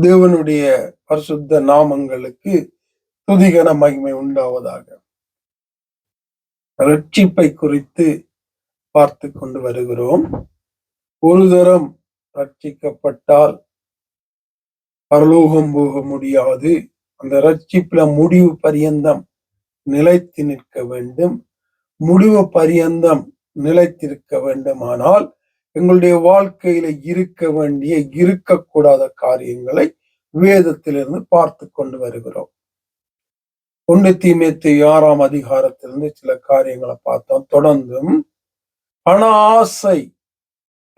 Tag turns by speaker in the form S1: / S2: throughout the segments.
S1: தேவனுடைய பரிசுத்த நாமங்களுக்கு துதிகன மகிமை உண்டாவதாக. ரட்சிப்பை குறித்து பார்த்து கொண்டு வருகிறோம். ஒரு தரம் ரட்சிக்கப்பட்டால் பரலோகம் போக முடியாது. அந்த ரட்சிப்புல முடிவு பரியந்தம் நிலைத்து நிற்க வேண்டும். முடிவு பரியந்தம் நிலைத்திருக்க வேண்டுமானால் எங்களுடைய வாழ்க்கையில இருக்க வேண்டிய இருக்கக்கூடாத காரியங்களை வேதத்திலிருந்து பார்த்து கொண்டு வருகிறோம். ஒன்று தீமைத்து ஆறாம் அதிகாரத்திலிருந்து சில காரியங்களை பார்த்தோம். தொடர்ந்தும் பண ஆசை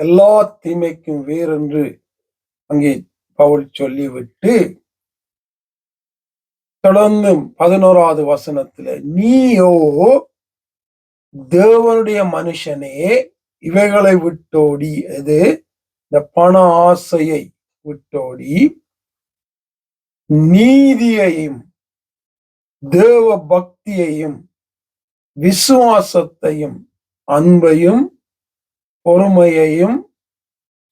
S1: எல்லா தீமைக்கும் வேறென்று அங்கே பவுல் சொல்லிவிட்டு தொடர்ந்தும் பதினோராவது வசனத்துல நீயோ தேவனுடைய மனுஷனே இவைகளை விட்டோடி அது இந்த பண ஆசையை விட்டோடி நீதியையும் தேவ பக்தியையும் விசுவாசத்தையும் அன்பையும் பொறுமையையும்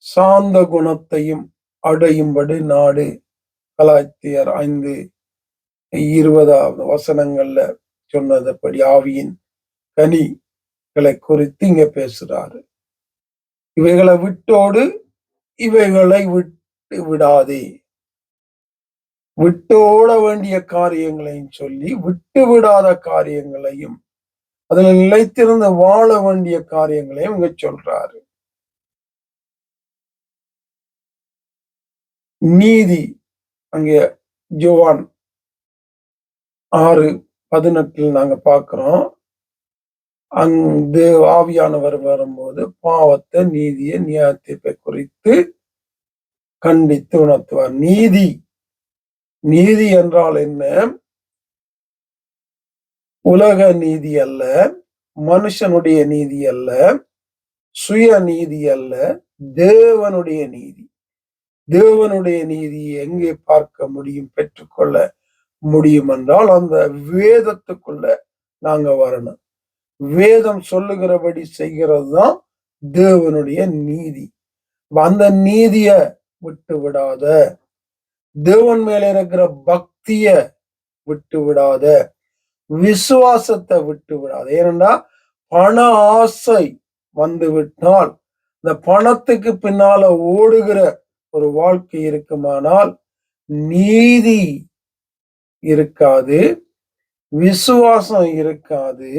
S1: சாந்த குணத்தையும் அடையும்படி நாடு. கலாத்தியர் ஐந்து இருபதாவது வசனங்கள்ல சொன்னதுபடி ஆவியின் கனி கனிகளை குறித்து இங்க பேசுறாரு. இவைகளை விட்டோடு இவைகளை விட்டு விடாதே. விட்டோட வேண்டிய காரியங்களையும் சொல்லி விட்டு விடாத காரியங்களையும் அதுல நிலைத்திருந்து வாழ வேண்டிய காரியங்களையும் இங்க சொல்றாரு. நீதி அங்கே ஜோவான் ஆறு பதினெட்டில் நாங்க பாக்குறோம் அங்கு ஆவியானவர் வரும்போது பாவத்தை நீதியை நியாயத்தீர்ப்பை குறித்து கண்டித்து உணர்த்துவார். நீதி. நீதி என்றால் என்ன? உலக நீதி அல்ல மனுஷனுடைய நீதி அல்ல சுய நீதி அல்ல தேவனுடைய நீதி. தேவனுடைய நீதியை எங்கே பார்க்க முடியும் பெற்றுக்கொள்ள முடியும் என்றால் அந்த வேதத்துக்குள்ள நாங்க வரணும். வேதம் சொல்லுகிறபடி செய்கிறது தான் தேவனுடைய நீதி. அந்த நீதிய விட்டு விடாத. தேவன் மேல இருக்கிற பக்திய விட்டு விடாத. விசுவாசத்தை விட்டு விடாத. ஏனென்றா பண ஆசை வந்து விட்டால் இந்த பணத்துக்கு பின்னால ஓடுகிற ஒரு வாழ்க்கை இருக்குமானால் நீதி இருக்காது விசுவாசம் இருக்காது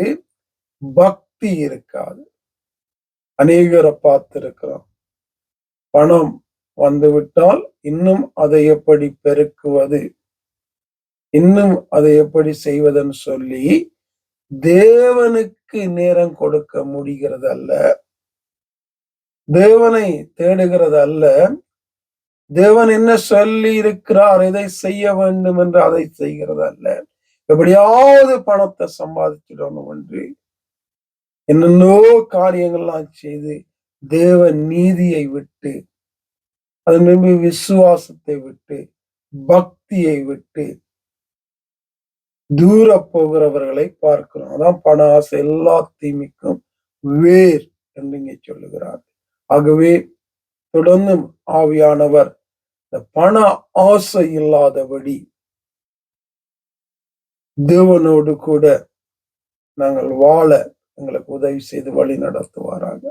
S1: பக்தி இருக்காது. அநேகரை பார்த்திருக்கிறோம். பணம் வந்துவிட்டால் இன்னும் அதை எப்படி பெருக்குவது? இன்னும் அதை எப்படி செய்வதுன்னு சொல்லி தேவனுக்கு நேரம் கொடுக்க முடிகிறது அல்ல தேவனை தேடுகிறது அல்ல தேவன் என்ன சொல்லி இருக்கிறார் இதை செய்ய வேண்டும் என்று அதை செய்கிறது அல்ல எப்படியாவது பணத்தை சம்பாதிச்சிடணும் என்று என்னென்னோ காரியங்கள்லாம் செய்து தேவ நீதியை விட்டு அதன் மீது விசுவாசத்தை விட்டு பக்தியை விட்டு தூர போகிறவர்களை பார்க்கிறோம். அதான் பண ஆசை எல்லா தீமைக்கும் வேர் என்று இங்கே சொல்லுகிறார். ஆகவே தொடர்ந்து ஆவியானவர் இந்த பண ஆசை இல்லாதபடி தேவனோடு கூட நாங்கள் வாழ எங்களுக்கு உதவி செய்து வழி நடத்துவாராக.